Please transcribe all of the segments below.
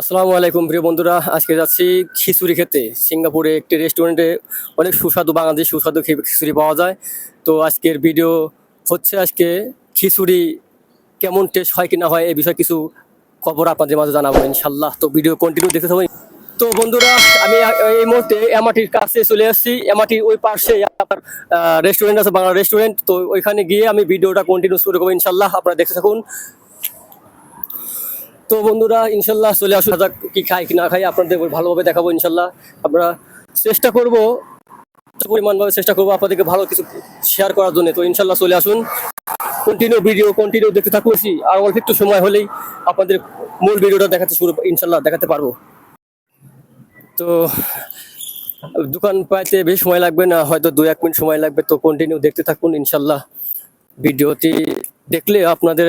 আসসালামু আলাইকুম প্রিয় বন্ধুরা, আজকে যাচ্ছি খিচুড়ি খেতে। সিঙ্গাপুরে একটি রেস্টুরেন্টে অনেক সুস্বাদু বাংলাদেশ সুস্বাদু খিচুড়ি পাওয়া যায়। তো আজকের ভিডিও হচ্ছে আজকে খিচুড়ি কেমন টেস্ট হয় কি না হয়, এই বিষয়ে কিছু খবর আপনাদের মাঝে জানাব ইনশাল্লাহ তো ভিডিও কন্টিনিউ দেখতে থাকবেন তো বন্ধুরা, আমি এই মুহূর্তে এমাটির কাছে চলে আসছি। এমাটির ওই পাশে আপনার রেস্টুরেন্ট আছে, বাংলা রেস্টুরেন্ট তো ওইখানে গিয়ে আমি ভিডিওটা কন্টিনিউ শুরু করব ইনশাল্লাহ আপনারা দেখতে থাকুন। তো বন্ধুরা, ইনশাল্লাহ চলে আসুন। কি খাই, কি না খাই, আপনাদের ভালোভাবে দেখাবো ইনশাল্লাহ। আমরা চেষ্টা করব, পরিমাণভাবে চেষ্টা করব আপনাদেরকে ভালো কিছু শেয়ার করার জন্য। তো ইনশাল্লাহ চলে আসুন। কন্টিনিউ ভিডিও কন্টিনিউ দেখতে থাকুছি আর অল্প একটু সময় হলেই আপনাদের মূল ভিডিওটা দেখাতে শুরু, ইনশাল্লাহ দেখাতে পারব। তো দোকান পাইতে বেশ সময় লাগবে না, হয়তো দু এক মিনিট সময় লাগবে। তো কন্টিনিউ দেখতে থাকুন ইনশাল্লাহ। ভিডিওটি দেখলে আপনাদের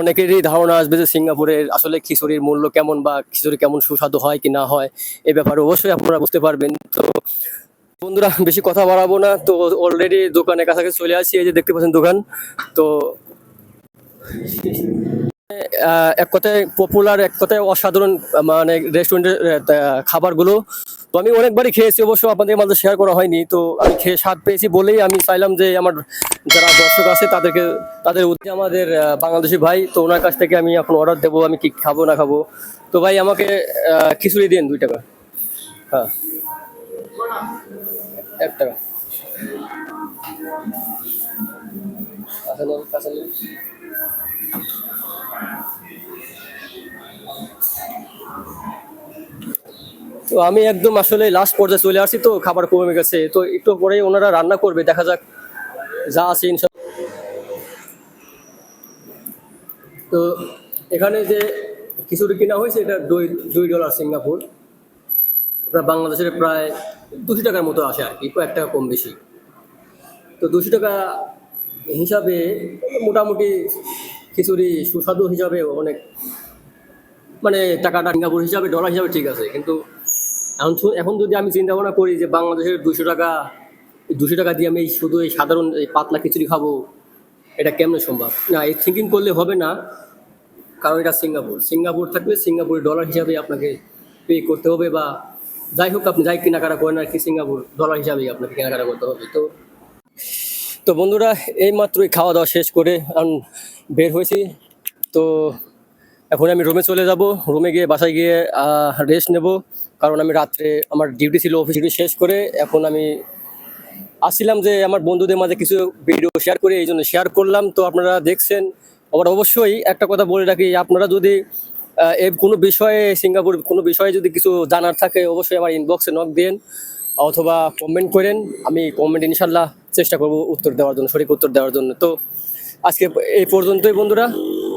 অনেকেরই ধারণা আসবে যে সিঙ্গাপুরের আসলে খিচুড়ির মূল্য কেমন বা খিচুড়ি কেমন সুস্বাদু হয় কি না হয়, এ ব্যাপারে অবশ্যই আপনারা বুঝতে পারবেন। তো বন্ধুরা, বেশি কথা বাড়াবো না। তো অলরেডি দোকানে কাছাকাছি চলে আসি, এই যে দেখতে পাচ্ছেন দোকান। তো এক কথায় পপুলার এক কথায় অসাধারণ মানে রেস্টুরেন্টের খাবারগুলো। তো আমি অনেকবারই খেয়েছি, অবশ্য আপনাদের মাঝে শেয়ার করা হয়নি। তো আমি খেয়ে স্বাদ পেয়েছি বলেই আমি চাইলাম যে আমার যারা দর্শক আছে, তাদেরকে, তাদের উদ্দেশ্যে আমাদের বাংলাদেশি ভাই, তো ওনার কাছ থেকে আমি এখন অর্ডার দেবো, আমি কি খাব, না খাব। তো ভাই, আমাকে খিচুড়ি দিন দুই টাকা। হ্যাঁ। এক টাকা। তো আমি একদম আসলে লাস্ট পর্যায়ে চলে আসছি তো খাবার কমে গেছে। তো একটু পরেই ওনারা রান্না করবে, দেখা যাক যা আছে ইনশাল্লাহ। তো এখানে যে খিচুড়ি কিনা হয়েছে, এটা দুই দুই ডলার সিঙ্গাপুর। বাংলাদেশের প্রায় দুশো টাকার মতো আসে আর কি, কয়েক টাকা কম বেশি। তো দুশো টাকা হিসাবে মোটামুটি খিচুড়ি সুস্বাদু হিসাবে অনেক মানে টাকাটা সিঙ্গাপুর হিসাবে ডলার হিসাবে ঠিক আছে, কিন্তু এখন এখন যদি আমি চিন্তা ভাবনা করি যে বাংলাদেশের দুশো টাকা দুশো টাকা দিয়ে আমি শুধু এই সাধারণ এই পাতলা খিচুড়ি খাব, এটা কেমনে সম্ভব? না, এই থিঙ্কিং করলে হবে না, কারণ এটা সিঙ্গাপুর সিঙ্গাপুর থাকলে সিঙ্গাপুরের ডলার হিসাবে আপনাকে পে করতে হবে বা যাই হোক আপনি যাই কেনাকাটা করেন আর কি সিঙ্গাপুর ডলার হিসাবেই আপনাকে কেনাকাটা করতে হবে। তো তো বন্ধুরা এই মাত্রই খাওয়া দাওয়া শেষ করে এখন বের হয়েছি। তো এখন আমি রুমে চলে যাব। রুমে গিয়ে বাসায় গিয়ে রেস্ট নেব। কারণ আমি রাত্রে আমার ডিউটি ছিল অফিস ডিউটি শেষ করে এখন আমি আসছিলাম যে আমার বন্ধুদের মাঝে কিছু ভিডিও শেয়ার করে এই জন্য শেয়ার করলাম। তো আপনারা দেখছেন আবার অবশ্যই একটা কথা বলে রাখি আপনারা যদি আহ, এ কোনো বিষয়ে সিঙ্গাপুর কোনো বিষয়ে যদি কিছু জানার থাকে অবশ্যই আমার ইনবক্সে নক দেন অথবা কমেন্ট করেন। আমি কমেন্ট ইনশাল্লাহ চেষ্টা করব উত্তর দেওয়ার জন্য সঠিক উত্তর দেওয়ার জন্য। তো আজকে এই পর্যন্তই বন্ধুরা।